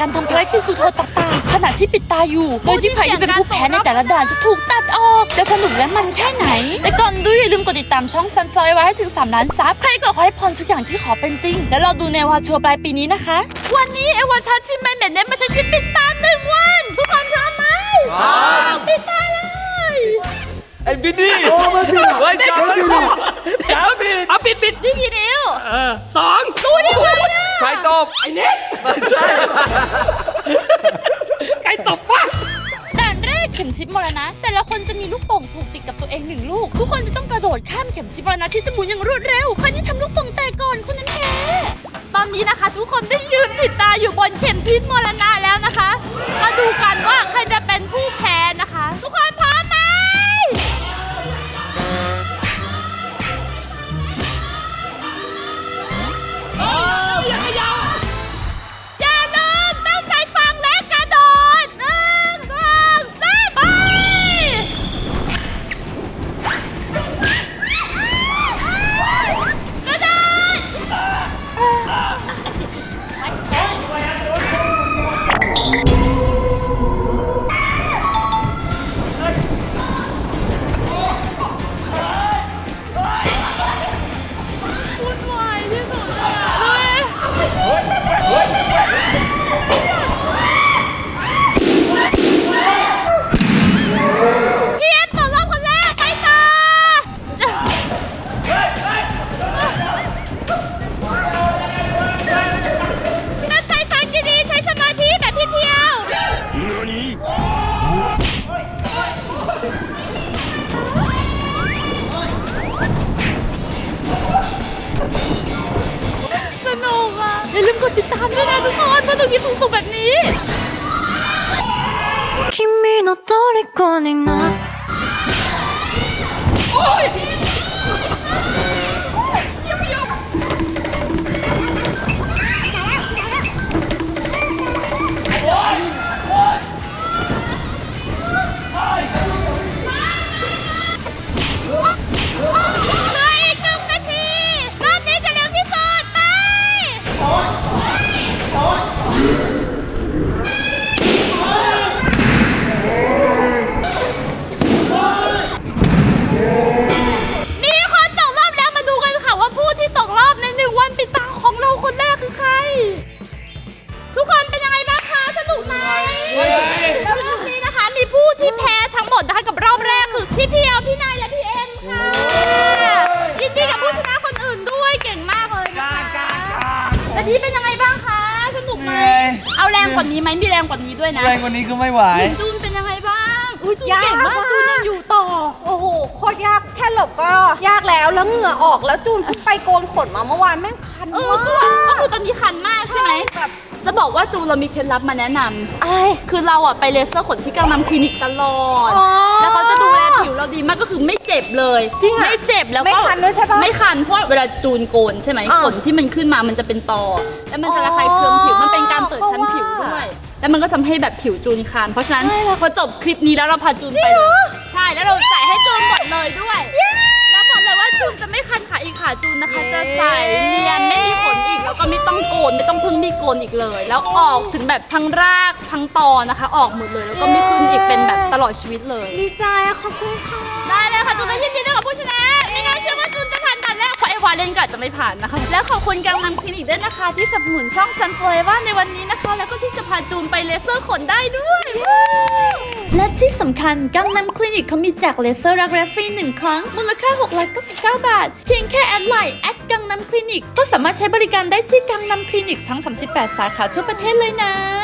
การทำภารกิจสุดโหดต่างๆขณะที่ปิดตาอยู่ โดยที่ใครที่เป็นผู้แพ้ในแต่ละด่านจะถูกตัดออก จะสนุกและมันแค่ไหน แต่ก่อนดูอย่าลืมกดติดตามช่องซันฟลายไว้ให้ถึง 3 ล้านซับใครก็ขอให้พรทุกอย่างที่ขอเป็นจริง แล้วเราดูในวาชัวร์ปลายปีนี้นะคะ วันนี้เอวาชาชิมไม่เหม็นเน้มาใช้ชีวิตปิดตาหนึ่งวัน ทุกคนพร้อมไหมปิดตาเลย ไอ้บิดดี้เฮ้ยจอมไม่ผิดจอมผิดเอาปิดปิดนี่กี่นิ้วเออสองดูดิวะใครตบไอ้เน็ตไม่ใช่ ใครตบวะด่านแรกเข็มทิศมรณะ แต่ละคนจะมีลูกโป่งผูกติดกับตัวเองหนึ่งลูก ทุกคนจะต้องกระโดดข้ามเข็มทิศมรณะที่จะหมุนอย่างรวดเร็วคนที่ทำลูกโป่งแตกก่อนคนนั้นแพ้ตอนนี้นะคะ ทุกคนได้ยืนผิดตาอยู่บนเข็มทิศมรณะแล้วนะคะ มาดูกันว่าใครจะ ที่แพ้ทั้งหมดนะคะกับรอบแรกคือพี่เพียวพี่นายและพี่เอ็มค่ะยินดีกับผู้ชนะคนอื่นด้วยเก่งมากเลยนะคะแต่นี้เป็นยังไงบ้างคะสนุกไหมเหนื่อย เอาแรงกว่านี้ไหมมีแรงกว่านี้ด้วยนะแรงกว่านี้คือไม่ไหว จูนเป็นยังไงบ้างอุ้ยจูนเก่งมาก จูนยังอยู่ต่อ โอ้โห โคตรยาก แค่หลบก็ ยากแล้ว แล้วเหงื่อออก แล้วจูนเพิ่งไปโกนขนมาเมื่อวานแม่งคันเออมากคือก็คือตอนนี้คันมากใช่ไหมแบบ จะบอกว่าจูนเรามีเคล็ดลับมาแนะนำอะไร คือเราอะไปเลเซอร์ขนที่กังนำคลินิกตลอด อ๋อแล้วเขาจะดูแลผิวเราดีมากก็คือไม่เจ็บเลยจริงอะไม่เจ็บแล้วก็ไม่คันด้วยใช่ปะไม่คันเพราะเวลาจูนโกนใช่ไหมอ่าขนที่มันขึ้นมามันจะเป็นตอ แล้วมันจะระคายเคืองผิว มันเป็นการเปิดชั้นผิวด้วย แล้วมันก็ทำให้แบบผิวจูนคัน เพราะฉะนั้นพอจบคลิปนี้แล้วเราพาจูนไปเลยใช่ แล้วเราใส่ให้จูนหมดเลยด้วยแล้วบอกเลยว่า จูนจะไม่คันขาอีกขาจูนนะคะ จะใสเนียนไม่มีขนอีกแล้วก็ไม่ต้องโกนไม่ต้องพึ่งมีดโกนอีกเลย แล้วออกถึงแบบทั้งรากทั้งตอนะคะ ออกหมดเลยแล้วก็ไม่ขึ้นอีกเป็นแบบตลอดชีวิตเลย ดีใจอะขอบคุณค่ะ ได้เลยค่ะจูนและยินดีด้วยกับผู้ชนะาเพราเล่นก็อาจจะไม่ผ่านนะคะ และขอบคุณกังนำคลินิกด้วยนะคะ ที่สนับสนุนช่องซันฟลายว่าในวันนี้นะคะ แล้วก็ที่จะพาจูนไปเลเซอร์ขนได้ด้วยและที่สำคัญกังนำคลินิกเขามีแจกเลเซอร์รักแร้ฟรีหนึ่งครั้ง มูลค่า 699 บาท เพียงแค่แอดไลน์แอดกังนำคลินิกก็สามารถใช้บริการได้ที่กังนำคลินิกทั้ง 38 สาขาทั่วประเทศเลยนะ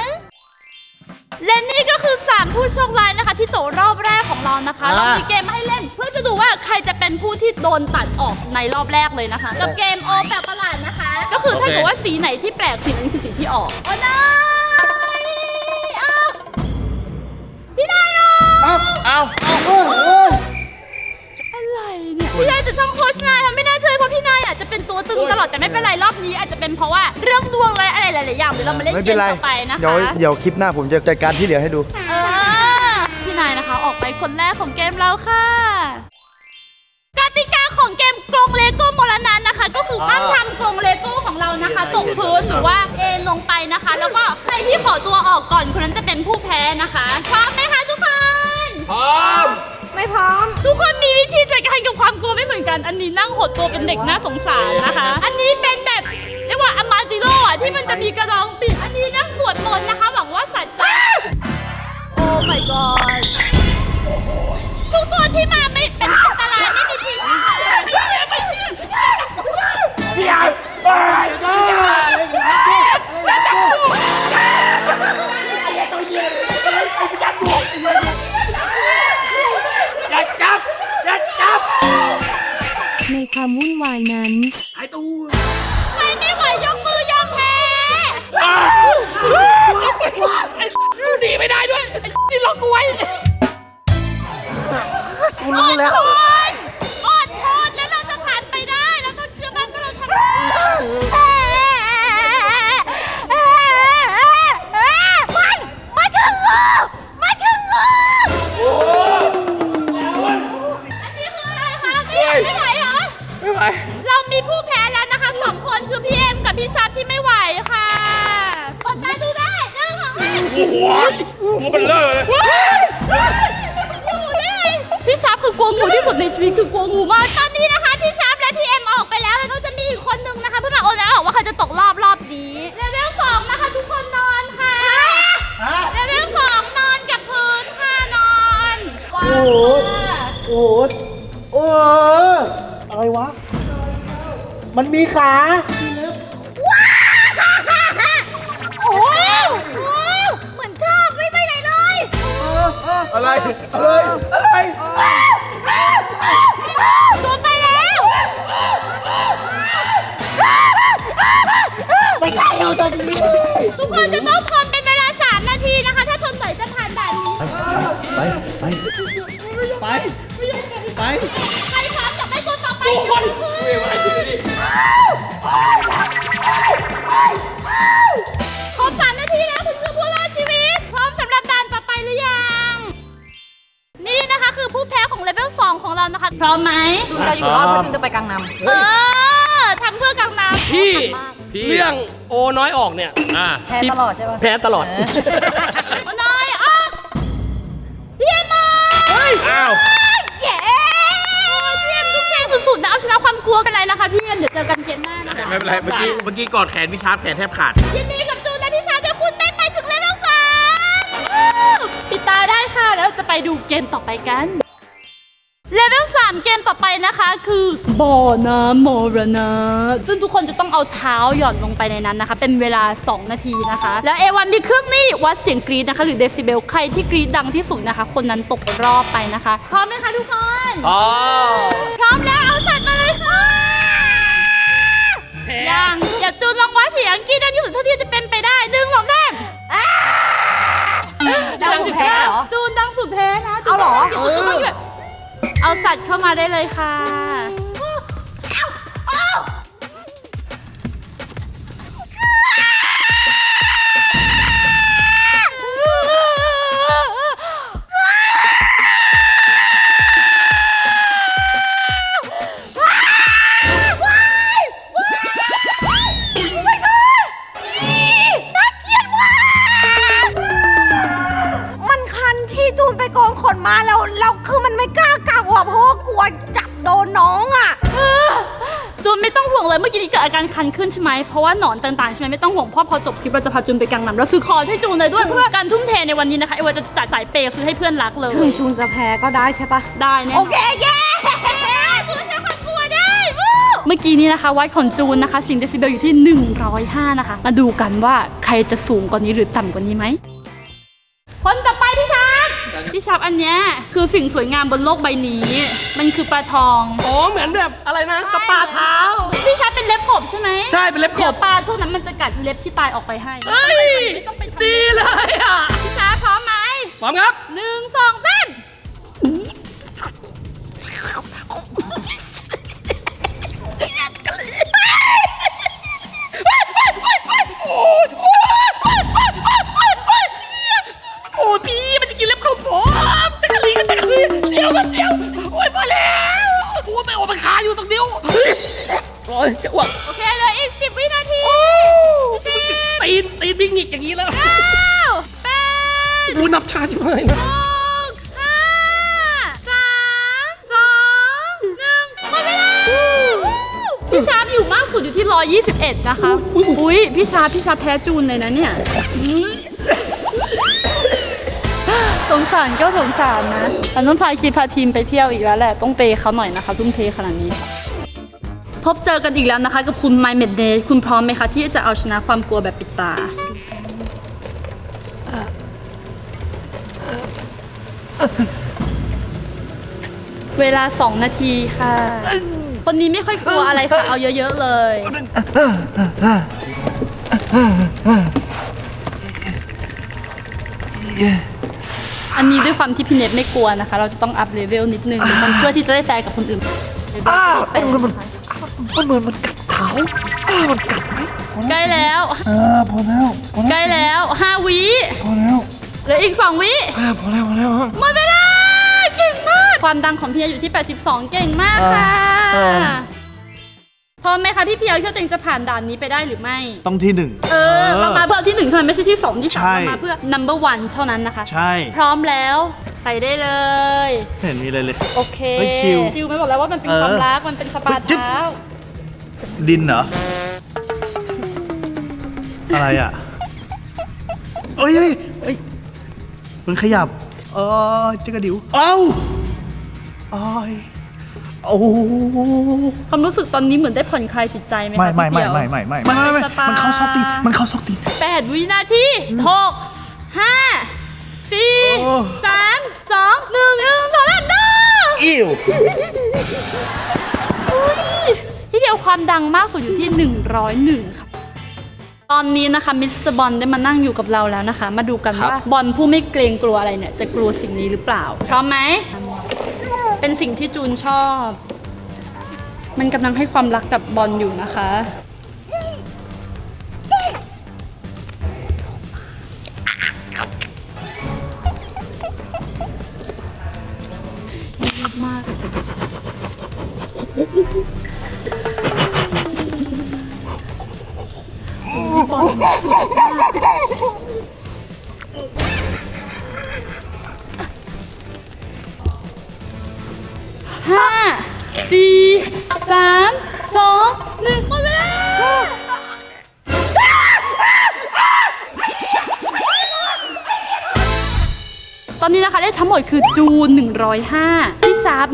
ก็คือ3ผู้โชคร้ายนะคะ ที่ตกรอบแรกของเรานะคะเรามีเกมมาให้เล่น เพื่อจะดูว่าใครจะเป็นผู้ที่โดนตัดออกในรอบแรกเลยนะคะ กับเกมโอแปลกประหลาดนะคะ ก็คือถ้าเกิดว่าสีไหนที่แปลกสีนั้นคือสีที่ออกโอ้นายเอาพี่นายออกเอาเอาอะไรเนี่ยพี่นายจะช่องโคชนายทำไม่น่าเชื่อเพราะพี่นายอาจจะเป็นตัวตึงตลอดแต่ไม่เป็นไรรอบนี้ อาจจะเป็นเพราะว่าเรื่องดวงอะไรอะไรหลายๆอย่างเดี๋ยวเรามาเล่นไม่เกเป็นมไร ต่อไปนะคะ เดี๋ยวเดี๋ยวคลิปหน้าผมจะจัดการที่เหลือให้ดู เออ ไปคนแรกของเกมเราค่ะกติกาของเกมกรงเลโก้มรณะนะคะ ก็คือห้ามทำกรงเลโก้ของเรานะคะตกพื้นหรือว่าเอ็นลงไปนะคะ แล้วก็ใครที่ขอตัวออกก่อนคนนั้นจะเป็นผู้แพ้นะคะพร้อมไหมคะทุกคนพร้อมไม่พร้อม ทุกคนมีวิธีจัดการกับความกลัวไม่เหมือนกัน อันนี้นั่งหดตัวเป็นเด็กน่าสงสารนะคะ อันนี้เป็นแบบเรียกว่าอมาจิโร่อะที่มันจะมีกระดองปิดอันนี้นั่งสวดมนต์นะคะหวังว่าสัตว์จะโอ้ my god ทุกตัวที่มา มันมีขาโอ้โหเหมือนชอบไม่ไปไหนเลยอะไร อะไร อะไร ตัวไปแล้วไม่ใช่เอาตรงนี้ทุกคนจะต้องทนเป็นเวลา 3 นาทีนะคะ ถ้าทนไหวจะผ่านด่านนี้ไป ไป ไป ไปใครพร้อมจะได้ตัวต่อไป รานะคะพร้อมไหมจูนจะอยู่รอดเพราะจูนจะไปกลางน้ำเออทำเพื่อกังนำพี่พี่เรื่องโอน้อยออกเนี่ยอ่าแพ้ตลอดใช่ปะแพ้ตลอดมาหน่อยอะพี่เอ็มมาอ้าวเย้พี่เอ็มทุกเจงสุดๆนะเอาชนะความกลัวเป็นไรนะคะพี่เอ็มเดี๋ยวเจอกันเกมหน้านะคะไม่เป็นไรเมื่อกี้เมื่อกี้กอดแขนพี่ชาร์ปแขนแทบขาดยินดีกับจูนและพี่ชายที่คุณได้ไปถึงเลเวลสามปิดตาได้ค่ะแล้วจะไปดูเกมต่อไปกันเล เวล3เกมต่อไปนะคะคือบ่อน้ำมรณะซึ่งทุกคนจะต้องเอาเท้าหย่อนลงไปในนั้นนะคะ เป็นเวลา 2 นาทีนะคะ แล้วเอวันมีเครื่องนี่วัดเสียงกรีดนะคะ หรือเดซิเบลใครที่กรีดดังที่สุดนะคะ คนนั้นตกรอบไปนะคะ พร้อมไหมคะทุกคนอ๋อพร้อมแล้วเอาสัตว์มาเลยค่ะยังอย่าจูนลองวัดเสียงกรีดดังที่สุดเท่าที่จะเป็นไปได้ดึงสองแท่งดังสุดแพ้เหรอจูนดังสุดแพ้นะจูนเอาเหรอดังสุดจูนต้องแบบ เอาสัตว์เข้ามาได้เลยค่ะ เลยเมื่อกี้นี้เกิดอาการคันขึ้นใช่ไหมเพราะว่าหนอนต่างๆใช่ไหมไม่ต้องห่วงเพราะพอจบคลิปเราจะพาจูนไปกังนำแล้วซื้อคอร์สให้จูนเลยด้วยเพื่อการทุ่มเทในวันนี้นะคะเอวาจะจัดสายเปย์ซื้อให้เพื่อนรักเลยถึงจูนจะแพ้ก็ได้ใช่ปะได้แน่นนโอเคเย้จูนใช้ความกลัวได้วู้เมื่อกี้นี้นะคะวัดของจูนนะคะเสิ่งเดซิเบลอยู่ที่ 105 นะคะ มาดูกันว่าใครจะสูงกว่านี้หรือต่ำกว่านี้ไหมคนต่อไปพี่ ชาร์ปพี่ชาร์ปอันเนี้ยคือสิ่งสวยงามบนโลกใบนี้ มันคือปลาทองโอ้เหมือนแบบอะไรนะสปาเท้า พี่ชาร์ปเป็นเล็บขบใช่ไหมใช่เป็นเล็บขเดี๋ยบวปลาพวกนั้นมันจะกัดเล็บที่ตายออกไปให้เฮ้ย ไม่ต้องไปทำดีเลยอะพี่ชาร์ปพร้อมไหมพร้อมครับ หนึ่งสองสามโยวมันเดี๋ยวโอ้ยพอแล้วโอ้ยไม่โอ้มันคาอยู่ตรงนี้ยจะอ้วกโอเคเหลืออีก 10 วินาทีสิบตีนตีนวิ่งหงิกอย่างนี้แล้วเก้าแปดดูนับชาจิ๋วเลยนะหกห้าสามสองหนึ่งหมดเวลาพี่ชาร์ปอยู่มากสุดอยู่ที่ 121 นะคะ อุ้ยพี่ชาร์ปพี่ชาร์ปแพ้จูนเลยนะเนี่ย สงสารก็สงสารนะแต่ต้องพาคีพาทีมไปเที่ยวอีกแล้วแหละ ต้องเปย์เขาหน่อยนะคะทุ่มเทขนาดนี้ พบเจอกันอีกแล้วนะคะ กับคุณ My m e d d a y คุณพร้อมไหมคะ ที่จะเอาชนะความกลัวแบบปิดตา เวลา 2 นาทีค่ะ คนนี้ไม่ค่อยกลัวอะไรค่ะ เอาเยอะๆเลยเย้ ด้วยความที่พี่เน็ตไม่กลัวนะคะ เราจะต้องอัพเลเวลนิดนึงมันเพื่อที่จะได้แฟร์กับคนอื่นอ้าไอ้มันมันมันเหมือนมันกัดเท้าอ้ามันกัดไหมใกล้แล้วอ่าพอแล้วพอใกแล้วล้แล้ว5วิพอแล้วเหลืออีก2วิอ่าพอแล้วพอแล้วหมดเวลาเก่งมาก ความดังของพี่เพียวอยู่ที่ 82 เก่งมากค่ะเออ พร้อมไหมคะพี่เพียวคิดว่าตัวเองจะผ่านด่านนี้ไปได้หรือไม่ ต้องที่หนึ่ง เออเรามาเพื่อเอาที่หนึ่งเท่านั้นไม่ใช่ที่สองที่สามใช่ เรามาเพื่อ number one เท่านั้นนะคะ ใช่ พร้อมแล้วใส่ได้เลย ไม่เห็นมีอะไรเลย โอเคเฮ้ยชิลชิลไม่บอกแล้วว่ามันเป็นเออความรักมันเป็นสปาเฮ้ยจึ๊บ เท้าดินเหรอ อะไรอะเอ้ยเอ้ยเอ้ยมันขยับ เออจิกกระดิวเอ้าอ้าย โอ้ความรู้สึกตอนนี้เหมือนได้ผ่อนคลายจิตใจไหมคะไม่ไม่พี่ไม่เพียวไม่ไม่ไม่มันไม่เป็นไม่สปามันเข้าซอกตีนมันเข้าซอกตีนแปดวินาทีหกห้าสี่โอ้สามสองหนึ่งหนึ่งสองสามดูอิวพี่เพียวความดังมากสุดอยู่ที่ 101 ค่ะตอนนี้นะคะมิสเตอร์บอลได้มานั่งอยู่กับเราแล้วนะคะ มาดูกันว่าบอลผู้ไม่เกรงกลัวอะไรเนี่ย จะกลัวสิ่งนี้หรือเปล่า พร้อมไหม เป็นสิ่งที่จูนชอบ มันกำลังให้ความรักกับบอลอยู่นะคะเงียบมาก ห้าสี่สามสองหนึ่งหมดเวลาตอนนี้นะคะได้ทั้งหมดคือจูน 105 พี่ชาร์ป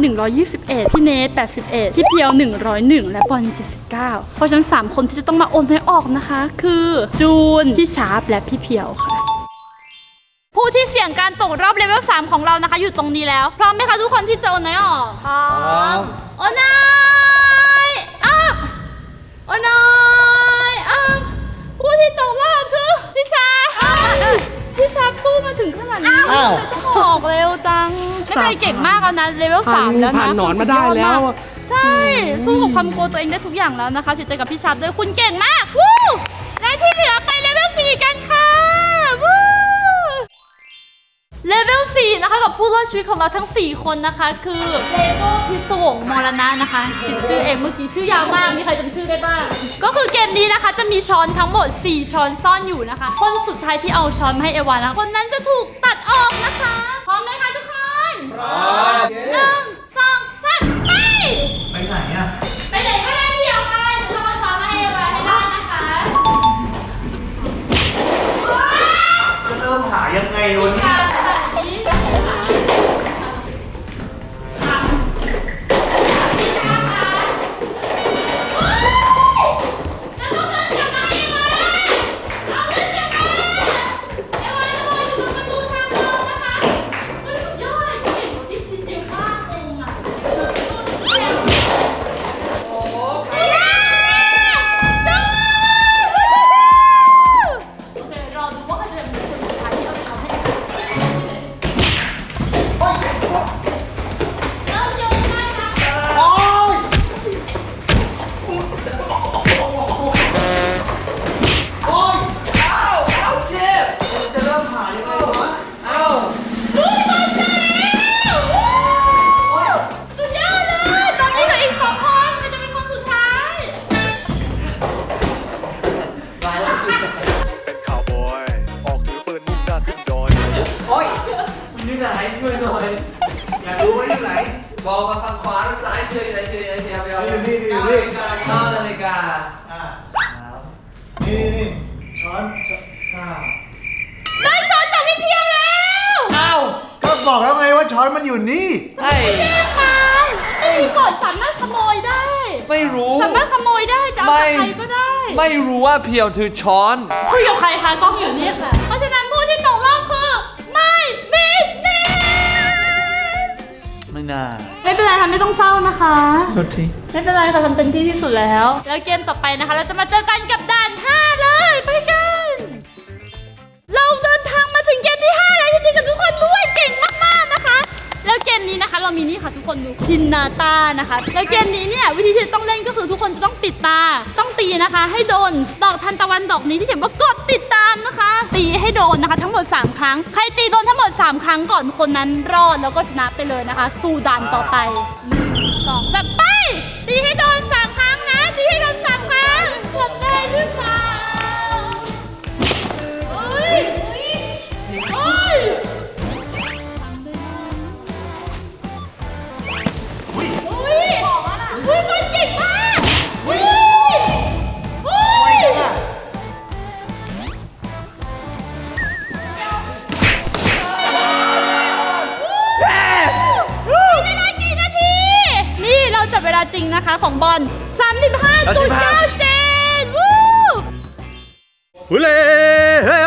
121 พี่เนท81 พี่เพียว 101 และบอล79 เพราะฉะนั้น 3 คนที่จะต้องมาโอนให้ออกนะคะ คือจูน พี่ชาร์ปและพี่เพียวค่ะ การตกรอบเลเวล3ของเรานะคะ อยู่ตรงนี้แล้ว พร้อมไหมคะทุกคนที่จะโอนให้ออกพร้อมโอ้นายอ้าวโอ้นายอ้าวผู้ที่ตกรอบคือพี่ชาพี่ชาสู้มาถึงขนาดนี้อ้าวไม่ต้องออกเร็วจังไม่เป็นไรเก่งมากแล้วนะเลเวลสามแล้วนะผ่านหนอนมาได้แล้ว ใช่ สู้กับความกลัวตัวเองได้ทุกอย่างแล้วนะคะเสียใจกับพี่ชาด้วยคุณเก่งมากวู้และที่เหลือไปเลเวลสี่กันค่ะ เลเวล4นะคะกับผู้รอดชีวิตของเราทั้ง 4 คนนะคะ คือเลโก้พิศวงมรณะนะคะคิดชื่อเองเมื่อกี้ชื่อยาวมากมีใครจำชื่อได้บ้าง ก็คือเกมนี้นะคะจะมีช้อนทั้งหมด 4 ช้อนซ่อนอยู่นะคะ คนสุดท้ายที่เอาช้อนมาให้เอวานะคะคนนั้นจะถูกตัดออกนะคะ พร้อมไหมคะทุกคนพร้อมหนึ่งสองสามไปไปไหนอะไปไหนก็ได้ที่เอาไปจะต้องเอาช้อนมาให้เอวาให้ได้นะคะจะเริ่มหายังไงวันนี้ก บอกมาฝั่งขวาหรือซ้ายเทียร์อะไรเทียร์อะไรเทียร์ไปเอานี่นี่นี่นี่ เก้านาฬิกาอ่าสามนี่นี่ช้อนช้อนเก้าได้ช้อนจากพี่เพียวแล้วเอ้าก็บอกแล้วไงว่าช้อนมันอยู่นี่ ไอ้มาไอ้กดสามารถขโมยได้ ไม่รู้ สามารถขโมยได้จะเอาจากใครก็ได้ไม่รู้ว่าเพียวถือช้อนคุยกับใครคะกล้องอยู่นี่ค่ะเพราะ น่าไม่เป็นไรค่ะไม่ต้องเศร้านะคะ โทษที ไม่เป็นไรค่ะทำเต็มที่ที่สุดแล้ว แล้วเกมต่อไปนะคะ เราจะมาเจอกันกับด่า เรามีนี่ค่ะทุกคนดูทินนาตานะคะแล้วเกมนี้เนี่ยวิธีที่ต้องเล่นก็คือทุกคนจะต้องปิดตา ต้องตีนะคะ ให้โดนดอกทันตะวันดอกนี้ที่เขียนว่ากดติดตามนะคะ ตีให้โดนนะคะ ทั้งหมด 3 ครั้ง ใครตีโดนทั้งหมด 3 ครั้งก่อนคนนั้นรอดแล้วก็ชนะไปเลยนะคะ สู้ด่านต่อไป จับเวลาจริงนะคะของบอล35.97วู้หุเล่เฮ้ย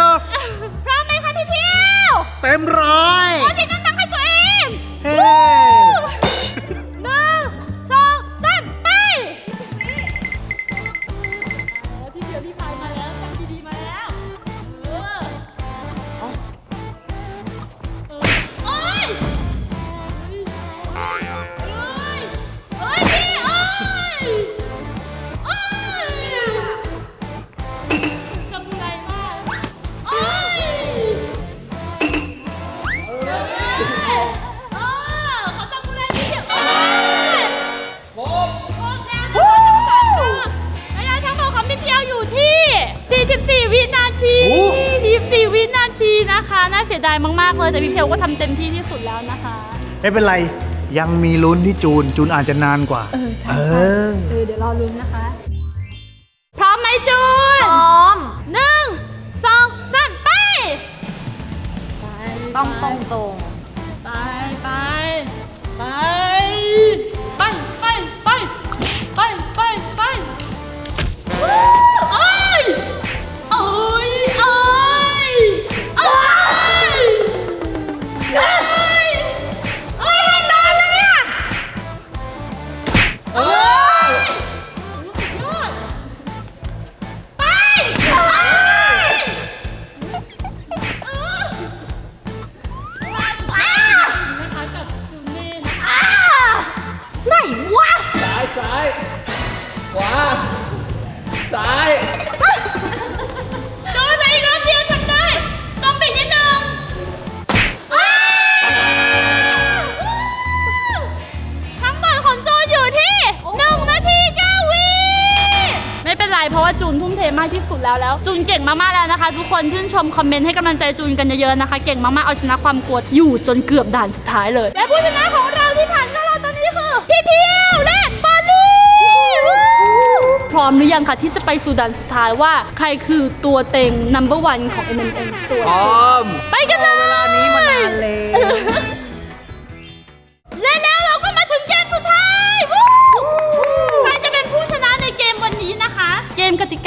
พร้อมไหมคะพี่เพียวเต็มร้อยขอเสียงดังๆให้ตัวเอง เฮ้ พี่เพียวก็ทำเต็มที่ที่สุดแล้วนะคะ ไม่เป็นไรยังมีลุ้นที่จูนจูนอาจจะนานกว่า เออใช่เอใช่อเออเดี๋ยวรอลุ้นนะคะ เป็นไรเพราะว่าจูนทุ่มเทมากที่สุดแล้วแล้ว จูนเก่งมากๆแล้วนะคะ ทุกคนชื่นชมคอมเมนต์ให้กำลังใจจูนกันเยอะๆนะคะ เก่งมากๆเอาชนะความกลัวอยู่จนเกือบด่านสุดท้ายเลย และผู้ชนะของเราที่ผ่านเข้ารอบตอนนี้คือพี่เพียวและบอลลี่วู้พร้อมหรือยังคะที่จะไปสู่ด่านสุดท้ายว่า ใครคือตัวเต็ง number one ของ MMM ตัวพร้อมไปกันเลย เวลานี้มานานแล้ว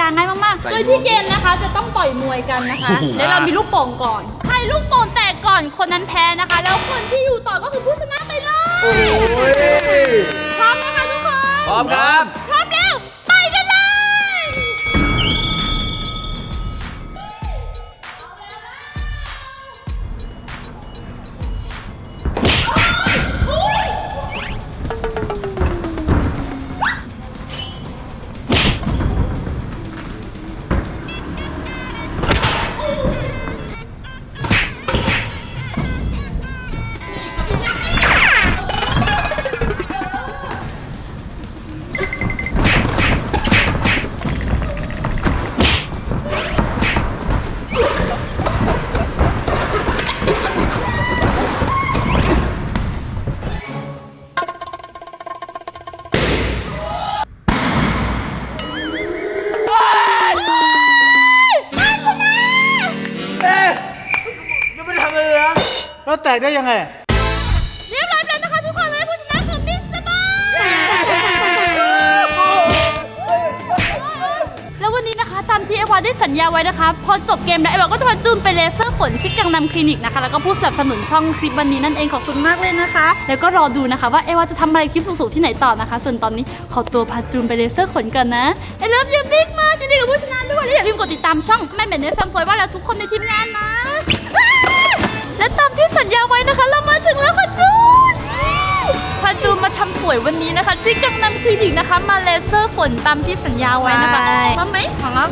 กมกติกาง่ายมากๆ โดยที่เกมนะคะจะต้องต่อยมวยกันนะคะ แล้วเรามีลูกโป่งก่อน ใครลูกโป่งแตกก่อนคนนั้นแพ้นะคะ แล้วคนที่อยู่ต่อก็คือผู้ชนะไปเลยพร้อมนะคะทุกคน พร้อมครับ ได้ยังไง เรียบร้อยแล้วนะคะทุกคนเลยผู้ชนะคือมิสเตอร์บอยแล้ววันนี้นะคะตามที่เอวาได้สัญญาไว้นะคะ พอจบเกมแล้วเอวาก็จะมาจูนไปเลเซอร์ขนที่กังนำคลินิกนะคะ แล้วก็ผู้สนับสนุนช่องคลิปวันนี้นั่นเองขอบคุณมากเลยนะคะ แล้วก็รอดูนะคะว่าเอวาจะทำอะไรคลิปสูงๆที่ไหนต่อนะคะ ส่วนตอนนี้ขอตัวพาจูนไปเลเซอร์ขนกันนะ I love you big มากจริงๆกับผู้ชนะด้วยและอย่าลืมกดติดตามช่องแม่เหม็นเนสซัมฟอยว่าแล้วทุกคนในทีมงานนะ ไว้นะคะ เรามาถึงแล้วค่ะจูนพาจูนมาทำสวยวันนี้นะคะที่กังนำคลินิกนะคะ มาเลเซอร์ขนตามที่สัญญาไว้นะคะใช่พร้อมไหมครับ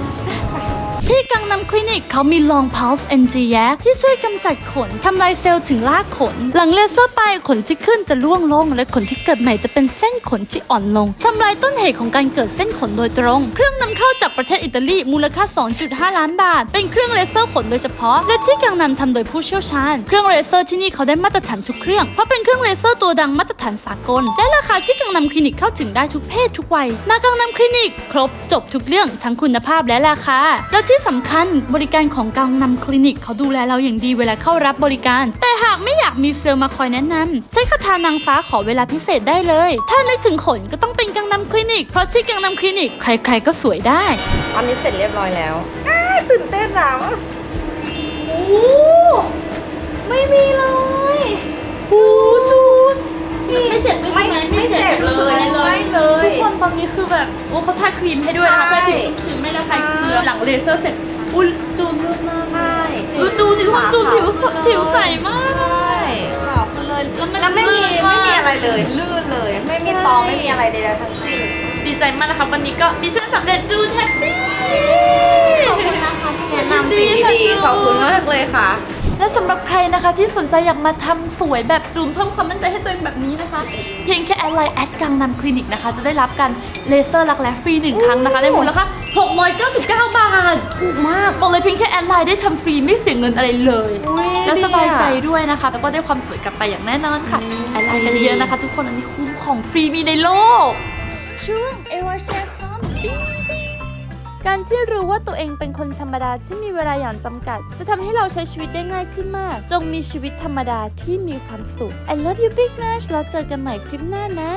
ที่กังนำคลินิกเขามี Long Pulse NG แยะที่ช่วยกำจัดขนทำลายเซลล์ถึงรากขน หลังเลเซอร์ไปขนที่ขึ้นจะร่วงลง และขนที่เกิดใหม่จะเป็นเส้นขนที่อ่อนลงทำลายต้นเหตุของการเกิดเส้นขนโดยตรง เครื่องนำเข้าจากประเทศอิตาลีมูลค่า 2.5 ล้านบาท เป็นเครื่องเลเซอร์ขนโดยเฉพาะ และที่กังนำทำโดยผู้เชี่ยวชาญ เครื่องเลเซอร์ที่นี่เขาได้มาตรฐานทุกเครื่องเพราะเป็นเครื่องเลเซอร์ตัวดังมาตรฐานสากล และราคาที่กังนำคลินิกเข้าถึงได้ทุกเพศทุกวัย มากังนำคลินิก ครบจบทุกเรื่องทั้งคุณภาพและราคาแล้วที่สำคัญบริการของกังนำคลินิกเขาดูแลเราอย่างดีเวลาเข้ารับบริการ แต่หากไม่อยากมีเซลล์มาคอยแนะนำใช้คาถานางฟ้าขอเวลาพิเศษได้เลย ถ้านึกถึงขนก็ต้องเป็นกังนำคลินิก เพราะที่กังนำคลินิก ใครๆก็สวยได้ตอนนี้เสร็จเรียบร้อยแล้วอ้ายตื่นเต้นแล้วโอ้ไม่มีเลยโอ้จูน ไม่เจ็บด้วยใช่ไหมไม่เจ็บเลยไม่ไม่เลย ทุกคนตอนนี้คือแบบโอ้เขาทาครีมให้ด้วยนะคะใช่ เพื่อผิวชุ่มชื้นไม่ระคายเคืองหลังเลเซอร์เสร็จอุ้ยจูนลื่นมากใช่ดูจูนดิทุกคนจูนผิวผิวใสมาก ใช่ขาวขึ้นเลยแล้วมันแล้วไม่มีลื่นไม่มากมีอะไรเลย ลื่นเลย ไม่มีใช่ ตอไม่มีอะไรใดๆทั้งสิ้นดีใจมากนะคะวันนี้ก็มิชชั่นสำเร็จจูนแฮปปี้ ขอบคุณนะคะที่แนะนำสิ่งดีๆขอบคุณมากเลยค่ะ และสำหรับใครนะคะที่สนใจอยากมาทำสวยแบบจูนเพิ่มความมั่นใจให้ตัวเองแบบนี้นะคะ เพียงแค่แอดไลน์แอดกังนำคลินิกนะคะ จะได้รับการเลเซอร์รักแร้ฟรีหนึ่งครั้งนะคะในมูลค่า699 บาท ถูกมาก บอกเลยเพียงแค่แอดไลน์ได้ทำฟรีไม่เสียเงินอะไรเลย อุ๊ยและดีอะสบายใจด้วยนะคะ แล้วก็ได้ความสวยกลับไปอย่างแน่นอนค่ะ แอดไลน์กันเยอะๆนะคะ ทุกคนอันนี้คุ้มของฟรีมีในโลก ช่วงเอวาเชฟทอม การที่รู้ว่าตัวเองเป็นคนธรรมดาที่มีเวลาอย่างจำกัด จะทำให้เราใช้ชีวิตได้ง่ายขึ้นมาก จงมีชีวิตธรรมดาที่มีความสุข I love you big much แล้วเจอกันใหม่คลิปหน้านะ